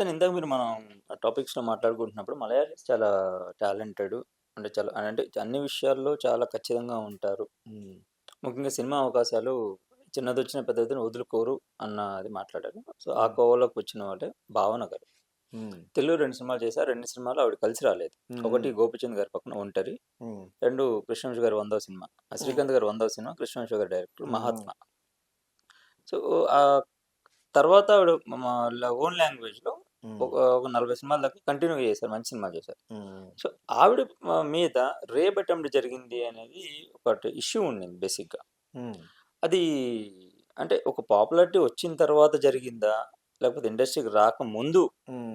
Sir ఇందాక మీరు మనం టాపిక్స్లో మాట్లాడుకుంటున్నప్పుడు మలయాళీస్ చాలా టాలెంటెడ్ అంటే చాలా అంటే అన్ని విషయాల్లో చాలా ఖచ్చితంగా ఉంటారు. ముఖ్యంగా సినిమా అవకాశాలు చిన్నది వచ్చిన పెద్దదిని వదులుకోరు అన్నది మాట్లాడారు. సో ఆ కోవలోకి వచ్చిన వాళ్ళే భావన గారు. తెలుగు రెండు సినిమాలు చేశారు. రెండు సినిమాలు ఆవిడ కలిసి రాలేదు. ఒకటి గోపిచంద్ గారి పక్కన ఒంటరి. రెండు కృష్ణవంశ గారి వందవ సినిమా. శ్రీకాంత్ గారి వందవ సినిమా కృష్ణవంశ గారి డైరెక్టర్. మహాత్మా. సో ఆ తర్వాత ఆవిడ ఓన్ లాంగ్వేజ్లో ఉమ్, ఒక ఒక నలభై సినిమాల దాకా కంటిన్యూ చేశారు మంచి సినిమా చేశారు. సో ఆవిడ మీద రేప్ అటెంప్ట్ జరిగింది అనేది ఒకటి ఇష్యూ ఉండింది బేసిక్గా అది అంటే ఒక పాపులారిటీ వచ్చిన తర్వాత జరిగిందా? లేకపోతే ఇండస్ట్రీకి రాక ముందు.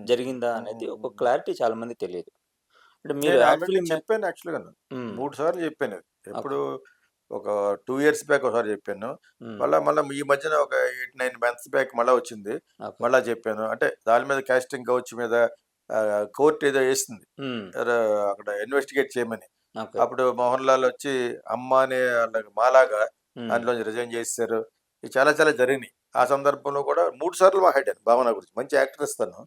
జరిగిందా అనేది ఒక క్లారిటీ చాలా మంది తెలియదు. అంటే మీరు చెప్పాను యాక్చువల్గా మూడు సార్లు చెప్పాను. అది. ఒక టూ ఇయర్స్ బ్యాక్ ఒకసారి చెప్పాను. మళ్ళీ మళ్ళీ ఈ మధ్యన ఒక ఎయిట్ నైన్ మంత్స్ బ్యాక్ మళ్ళీ వచ్చింది. మళ్ళీ చెప్పాను. అంటే దాని మీద కాస్టింగ్ కౌచ్ మీద కోర్టు ఏదో వేసింది. అక్కడ ఇన్వెస్టిగేట్ చేయమని. అప్పుడు మోహన్ లాల్ వచ్చి అమ్మ అనే మాలాగా దాంట్లో రిజైన్ చేశారు. చాలా చాలా జరిగినాయి. ఆ సందర్భంలో కూడా మూడు సార్లు మాట్లాడాను భావన గురించి. మంచి యాక్టర్ ఇస్తాను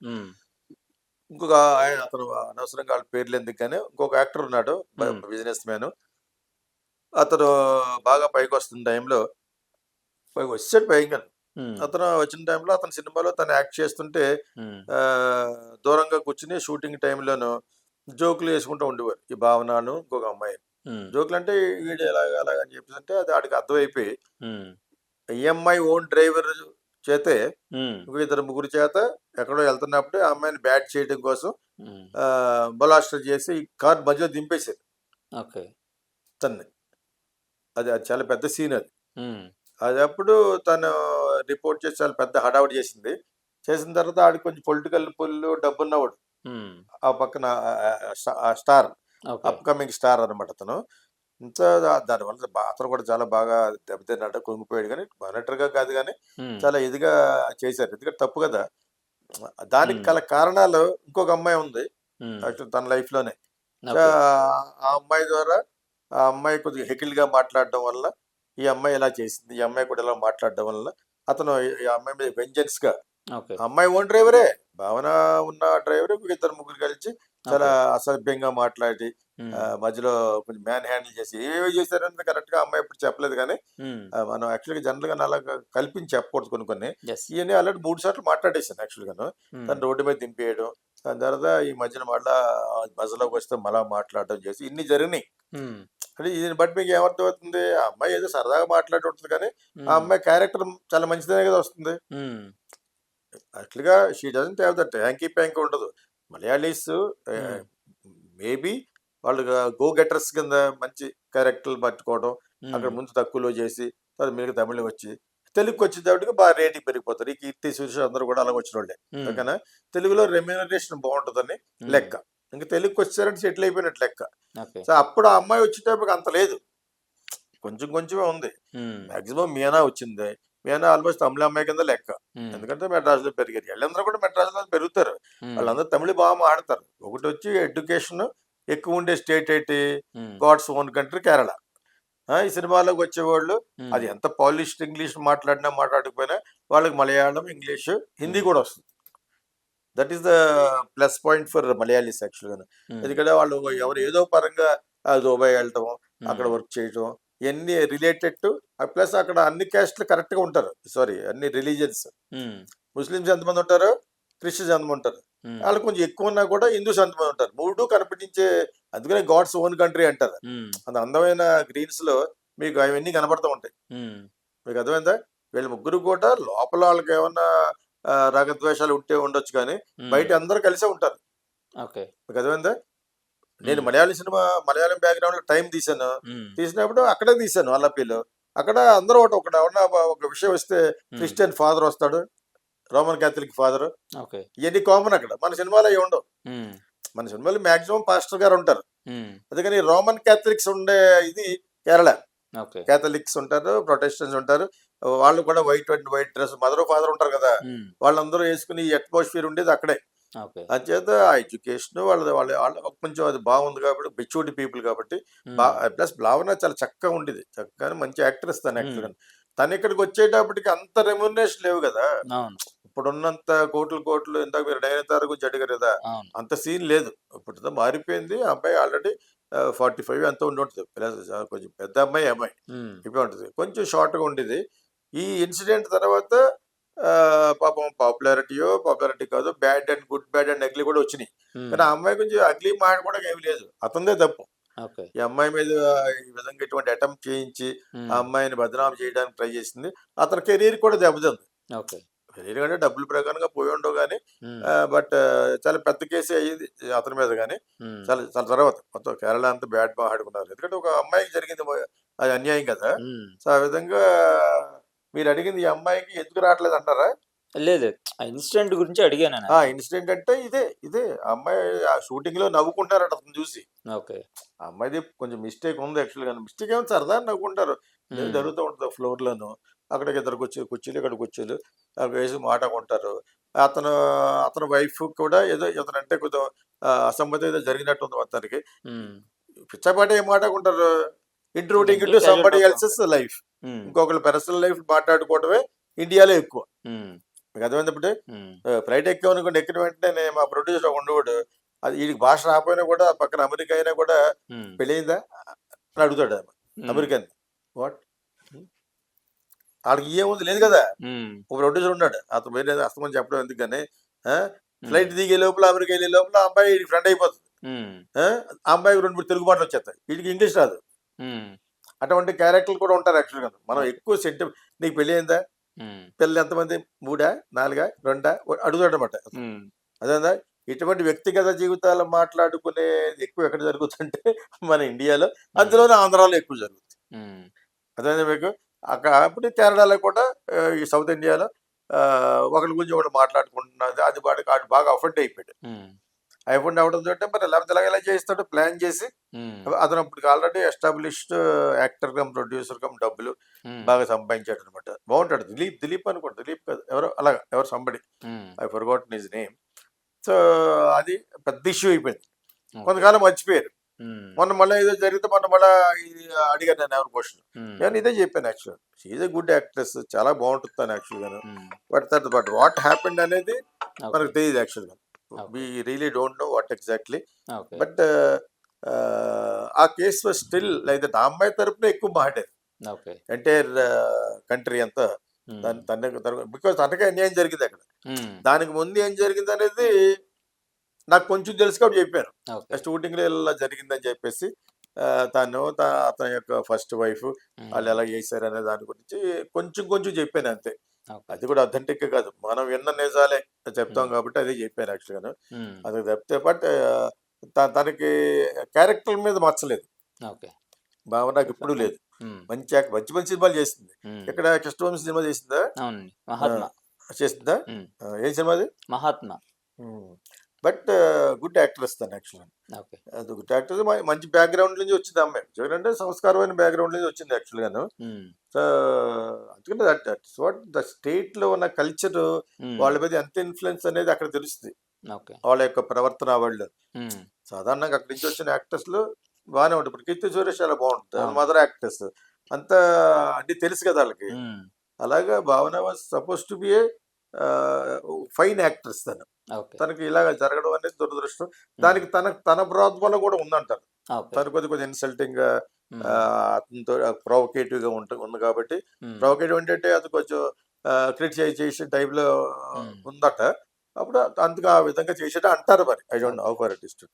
ఇంకొక ఆయన అతను అనవసరంగా వాళ్ళ పేర్లు ఎందుకు కానీ ఇంకొక యాక్టర్ ఉన్నాడు. Business man. అతను బాగా పైకి వస్తున్న టైంలో పైకి వచ్చాడు పైగా అతను వచ్చిన టైంలో అతని సినిమాలో తను యాక్ట్ చేస్తుంటే ఆ, దూరంగా కూర్చుని షూటింగ్ టైంలోను జోకులు వేసుకుంటూ ఉండేవారు. ఈ భావనను ఇంకొక అమ్మాయి జోకులు అంటే వీడు ఎలాగ అలాగ అని చెప్పేసి అంటే అది ఆడికి అర్థమైపోయి ఈఎంఐ ఓన్ డ్రైవర్ చేతే ఇంకో ఇద్దరు ముగ్గురు చేత ఎక్కడో వెళ్తున్నప్పుడు ఆ అమ్మాయిని బ్యాట్ చేయడం కోసం బలాస్టర్ చేసి కార్ మధ్యలో దింపేశారు. ఓకే. తన్ని. అది అది చాలా పెద్ద సీన్ అది. అది అప్పుడు తను రిపోర్ట్ చేసి చాలా పెద్ద హడావుడి చేసింది. చేసిన తర్వాత ఆడికి కొంచెం పొలిటికల్ పుల్లు డబ్బున్నవాడు. ఆ పక్కన స్టార్ అప్కమింగ్ స్టార్ అనమాట అతను. ఇంత దానివల్ల అతను కూడా చాలా బాగా దెబ్బతిన్నాడు కుంగిపోయాడు కానీ మానిటర్గా కాదు కానీ చాలా ఇదిగా చేశారు. ఎందుకంటే తప్పు కదా. దానికి. గల కారణాలు ఇంకొక అమ్మాయి ఉంది. యాక్చువల్ తన లైఫ్లోనే సో, ఆ అమ్మాయి ద్వారా ఆ అమ్మాయి కొద్దిగా హెకిల్గా మాట్లాడడం వల్ల ఈ అమ్మాయి ఇలా చేసింది ఈ అమ్మాయి కూడా ఇలా మాట్లాడడం వల్ల అతను ఈ అమ్మాయి మీద వెంజెన్స్గా అమ్మాయి ఓన్ డ్రైవరే భావన ఉన్న డ్రైవర్ ఇద్దరు ముగ్గురు కలిసి చాలా అసభ్యంగా మాట్లాడి ఆ, మధ్యలో కొంచెం మ్యాన్ హ్యాండిల్ చేసి ఏవేవి చేశారని కరెక్ట్గా అమ్మాయి ఇప్పుడు చెప్పలేదు కానీ మనం యాక్చువల్గా జనరల్గా అలా కల్పించి చెప్పకూడదు కొన్ని కొన్ని. ఇవన్నీ ఆల్రెడీ మూడు సార్లు మాట్లాడేసాను యాక్చువల్ గాను తను రోడ్డు మీద దింపేయడం దాని తర్వాత ఈ మధ్యన మళ్ళా బస్సులోకి వస్తే మళ్ళా మాట్లాడడం చేసి ఇన్ని జరిగినాయి. అంటే దీన్ని బట్టి మీకు ఏమర్థం అవుతుంది ఆ అమ్మాయి ఏదో సరదాగా మాట్లాడి ఉంటుంది కానీ ఆ అమ్మాయి క్యారెక్టర్ చాలా మంచిదనే కదా వస్తుంది. యాక్చువల్గా she doesn't have that hanky panky ఉండదు. మలయాళీస్. మేబీ వాళ్ళు గో గెటర్స్ కింద మంచి క్యారెక్టర్లు పట్టుకోవడం అక్కడ ముందు తక్కువలో చేసి తర్వాత మీరు తమిళం వచ్చి తెలుగుకి వచ్చేటప్పటికి బాగా రేటింగ్ పెరిగిపోతారు. ఈ కీర్తి సురేష్ అందరూ కూడా అలాగ వచ్చిన వాళ్ళే ఓకేనా? తెలుగులో రెమ్యూనరేషన్ బాగుంటుందని లెక్క. ఇంకా తెలుగుకి వచ్చారంటే సెటిల్ అయిపోయినట్టు లెక్క. సో అప్పుడు ఆ అమ్మాయి వచ్చేటప్పటికి అంత లేదు. కొంచెం కొంచెమే ఉంది. మాక్సిమం మీనా వచ్చింది. మీనా ఆల్మోస్ట్ తమిళ అమ్మాయి కింద లెక్క. ఎందుకంటే మెడ్రాస్లో పెరిగారు. వీళ్ళందరూ కూడా మెడ్రాస్లో పెరుగుతారు. వాళ్ళందరూ తమిళ బాగా మాడతారు. ఒకటి వచ్చి ఎడ్యుకేషన్ ఎక్కువ ఉండే స్టేట్ ఏంటి? God's own country Kerala. ఈ సినిమాలోకి వచ్చేవాళ్ళు అది ఎంత పాలిష్డ్ ఇంగ్లీష్ మాట్లాడినా మాట్లాడకపోయినా వాళ్ళకి మలయాళం ఇంగ్లీష్ హిందీ కూడా వస్తుంది. That is the plus point for Malayalis యాక్చువల్గా. ఎందుకంటే వాళ్ళు ఎవరు ఏదో పరంగా దుబాయ్ వెళ్ళటం అక్కడ వర్క్ చేయటం ఇవన్నీ రిలేటెడ్ టు ప్లస్ అక్కడ అన్ని క్యాస్ట్లు కరెక్ట్గా ఉంటారు. సారీ అన్ని రిలీజియన్స్. ముస్లిమ్స్ ఎంతమంది ఉంటారు? క్రిస్టియన్స్ ఎంతమంది ఉంటారు? వాళ్ళు కొంచెం ఎక్కువ ఉన్నా కూడా హిందూస్ ఎంతమంది ఉంటారు? మూడు కనిపించే అందుకనే గాడ్స్ ఓన్ కంట్రీ అంటారు. అంత అందమైన గ్రీన్స్లో మీకు అవన్నీ కనబడుతూ ఉంటాయి. మీకు అర్థమైందా? వీళ్ళ ముగ్గురు కూడా లోపల వాళ్ళకి ఏమన్నా రాగద్వేషాలు ఉంటే ఉండొచ్చు కానీ బయట అందరూ కలిసే ఉంటారు. ఓకే. అర్థమైందా? నేను. మలయాళం సినిమా మలయాళం బ్యాక్గ్రౌండ్లో టైం తీశాను. తీసినప్పుడు అక్కడే తీశాను అల్లపిల్లు అక్కడ అందరూ ఒకటి ఒకటి ఎవరన్నా ఒక విషయం వస్తే క్రిస్టియన్ ఫాదర్ వస్తాడు. Roman Catholic father. ఓకే. ఇవన్నీ కామన్ అక్కడ. మన సినిమాలో అవి ఉండవు. మన సినిమాలో మాక్సిమం పాస్టర్ గారు ఉంటారు. అందుకని రోమన్ క్యాథలిక్స్ ఉండే ఇది కేరళ. క్యాథలిక్స్ ఉంటారు ప్రొటెస్టెంట్స్ ఉంటారు. వాళ్ళు కూడా white and white dress mother father ఉంటారు కదా వాళ్ళందరూ వేసుకుని అట్మాస్ఫియర్ ఉండేది అక్కడే. అంచేత ఆ ఎడ్యుకేషన్ వాళ్ళ వాళ్ళ వాళ్ళ కొంచెం అది బాగుంది కాబట్టి మెచ్యూరిటీ పీపుల్ కాబట్టి ప్లస్ భావన చాలా చక్కగా ఉండేది. చక్కగా మంచి యాక్ట్రెస్ తను యాక్చువల్గా తను ఇక్కడికి వచ్చేటప్పటికి అంత రెమ్యునరేషన్ లేవు కదా. ఇప్పుడున్నంత కోట్లు కోట్లు ఇందాక మీరు నయనతార గురించి అడిగారు కదా అంత సీన్ లేదు. ఇప్పుడు మారిపోయింది. అబ్బాయి ఆల్రెడీ ఫార్టీ ఫైవ్ ఎంత ఉండి ఉంటుంది. కొంచెం పెద్ద అమ్మాయి అమ్మాయి. ఇప్పుడు ఉంటుంది. కొంచెం షార్ట్గా ఉండేది. ఈ ఇన్సిడెంట్ తర్వాత ఆ, పాపం పాపులారిటీయో పాపులారిటీ కాదు bad and good bad and ugly కూడా వచ్చినాయి. కానీ ఆ అమ్మాయి గురించి అగ్లీ మాట కూడా ఏమి లేదు. అతనిదే తప్పు. ఈ అమ్మాయి మీద ఈ విధంగా ఇటువంటి అటెంప్ట్ చేయించి ఆ అమ్మాయిని బదనాం చేయడానికి ట్రై చేసింది. అతని కెరీర్ కూడా దెబ్బతింది. కెరీర్ అంటే డబ్బుల ప్రకారంగా పోయి ఉండవు కానీ బట్ చాలా పెద్ద కేసు అయ్యింది అతని మీద కానీ. చాలా చాలా తర్వాత. మొత్తం కేరళ అంతా బ్యాడ్ మాట్లాడుకున్నారు ఎందుకంటే ఒక అమ్మాయికి జరిగింది అది అన్యాయం కదా. సో ఆ విధంగా మీరు అడిగింది ఈ అమ్మాయికి ఎందుకు రావట్లేదు అంటారా? లేదు ఆ ఇన్సిడెంట్ గురించి అడిగాను నేను. ఆ ఇన్సిడెంట్ అంటే ఇదే ఇదే. ఆ అమ్మాయి ఆ షూటింగ్లో నవ్వుకుంటారట అతను చూసి. ఓకే. ఆ అమ్మాయిది కొంచెం మిస్టేక్ ఉంది యాక్చువల్గా మిస్టేక్ ఏమో సరదా నవ్వుకుంటారు. జరుగుతూ ఉంటుంది ఫ్లోర్ లోను అక్కడికి ఇద్దరు కుర్చీ కుర్చీలు ఇక్కడ కుర్చీలు అక్కడ వేసి మాట్లాడుకుంటారు అతను అతని వైఫ్ కూడా ఏదో ఇతను అంటే కొంచెం ఆ, అసమ్మతి ఏదో జరిగినట్టు ఉంది మొత్తానికి. ఉమ్, పిచ్చపాటి ఏం మాట్లాడుకుంటారు? ఇంట్రూడింగ్ ఇంట్లో into casual somebody. Else's life ఇంకొకరి పర్సనల్ లైఫ్ మాట్లాడుకోవడమే ఇండియాలో ఎక్కువ. ఉమ్, ఫ్లైట్ ఎక్కామనుకోండి ఎక్కిన వెంటనే మా ప్రొడ్యూసర్ ఒక ఉండేవాడు. అది వీడికి భాష రాకపోయినా కూడా పక్కన అమెరికా అయినా కూడా ఉమ్, పెళ్ళయిందా? అని అడుగుతాడు అమెరికన్. వాట్ వాళ్ళకి ఏముంది లేదు కదా. ఒక ప్రొడ్యూసర్ ఉన్నాడు. అతను వేరే అస్తమని చెప్పడం ఎందుకు కానీ ఫ్లైట్ దిగే లోపల అమెరికా వెళ్ళే లోపల అమ్మాయి ఫ్రెండ్ అయిపోతుంది. ఆ? అమ్మాయికి రెండు మూడు తెలుగు మాటలు వచ్చేస్తాయి. వీడికి ఇంగ్లీష్ రాదు. అటువంటి క్యారెక్టర్లు కూడా ఉంటారు యాక్చువల్గా మనం ఎక్కువ సెంటి నీకు పెళ్ళి అయిందా పిల్లలు ఎంతమంది? మూడా? నాలుగా? రెండా? అడుగుతాడు అనమాట అదేందా? ఇటువంటి వ్యక్తిగత జీవితాలు మాట్లాడుకునేది ఎక్కువ ఎక్కడ జరుగుతుంటే మన ఇండియాలో అందులోనే ఆంధ్రాలో ఎక్కువ జరుగుతుంది. అదే మీకు? అక్కడ అప్పుడు కేరళలో కూడా ఈ సౌత్ ఇండియాలో ఒకరి గురించి ఒకటి మాట్లాడుకుంటున్నది అది వాడికి వాడు బాగా అఫెండ్ అయిపోయాడు. అఫెండ్ అవడం తోటి మరి లేకపోతే ఇలాగ ఎలా చేస్తాడు ప్లాన్ చేసి అతను అప్పుడు already established actor cum producer cum డబ్బులు బాగా సంపాదించాడు అనమాట బాగుంటాడు. దిలీప్ దిలీప్ అనుకోండి. దిలీప్ కాదు. ఎవరో అలాగా ఎవరు somebody I forgot his name so అది పెద్ద ఇష్యూ అయిపోయింది. కొంతకాలం మర్చిపోయారు. మొన్న మళ్ళీ ఏదో జరిగితే మొన్న మళ్ళీ అడిగాను నేను ఎవరి క్వశ్చన్ నేను ఇదే చెప్పాను actual she's a good actress చాలా బాగుంటుంది తను యాక్చువల్గా but that but what happened అనేది. మనకు తెలియదు యాక్చువల్గా. We really don't know what exactly. But ఆ కేసు స్టిల్ లైక్ దట్ ఆ అమ్మాయి తరపున ఎక్కువ ఓకే. ఎంటైర్ కంట్రీ అంతా ఉమ్, దాని తన బికాస్ తనకే అన్యాయం జరిగింది అక్కడ ఉమ్, దానికి ముందు ఏం జరిగింది అనేది నాకు కొంచెం తెలుసు కాబట్టి చెప్పాను ఓకే. షూటింగ్లో ఇలా జరిగిందని చెప్పేసి తను అతని యొక్క ఫస్ట్ వైఫ్ ఉమ్, వాళ్ళు ఎలా చేశారు అనే దాని గురించి కొంచెం కొంచెం చెప్పాను అంతే. అది కూడా అథెంటిక్ కాదు. మనం విన్న నిజాలే చెప్తాం. కాబట్టి అదే చెప్పాను యాక్చువల్గా అది చెప్తే బట్ తనకి క్యారెక్టర్ మీద మచ్చలేదు ఓకే. భావన నాకు ఇప్పుడు లేదు. మంచి మంచి మంచి సినిమాలు చేసింది. ఇక్కడ కృష్ణవంశీ సినిమా చేసిందా? చేసిందా? ఏం సినిమా అది మహాత్మా బట్ గుడ్ యాక్ట్రెస్ తను యాక్చువల్గా. అది గుడ్ యాక్టర్ మంచి బ్యాక్గ్రౌండ్ నుంచి వచ్చింది అమ్మాయి. ఎందుకంటే సంస్కారమైన బ్యాక్గ్రౌండ్ నుంచి వచ్చింది యాక్చువల్గాను అందుకంటే దట్ వాట్ ద స్టేట్లో ఉన్న కల్చర్ వాళ్ళ మీద ఎంత ఇన్ఫ్లుయెన్స్ అనేది అక్కడ తెలుస్తుంది. వాళ్ళ యొక్క ప్రవర్తన వాళ్ళు. సాధారణంగా అక్కడి నుంచి వచ్చిన యాక్టర్స్లో బాగానే ఉంటుంది ఇప్పుడు కీర్తి సురేష్ చాలా బాగుంటుంది. Mother actors. అంతా అన్ని తెలుసు కదా వాళ్ళకి. అలాగా Bhavana was supposed to be a fine actress తను. తనకి ఇలాగ జరగడం అనేది దురదృష్టం. దానికి తన తన ప్రోద్బలం కూడా ఉందంటారు. తను కొద్ది కొద్ది ఇన్సల్టింగ్గా అతనితో ప్రొవకేటివ్గా ఉంటుంది ఉంది కాబట్టి ప్రొవకేటివ్ అంటే అది కొంచెం క్రిటిసైజ్ చేసే టైప్లో Hmm. ఉందట. అప్పుడు అందుకు ఆ విధంగా చేసేట అంటారు మరి. I don't know for it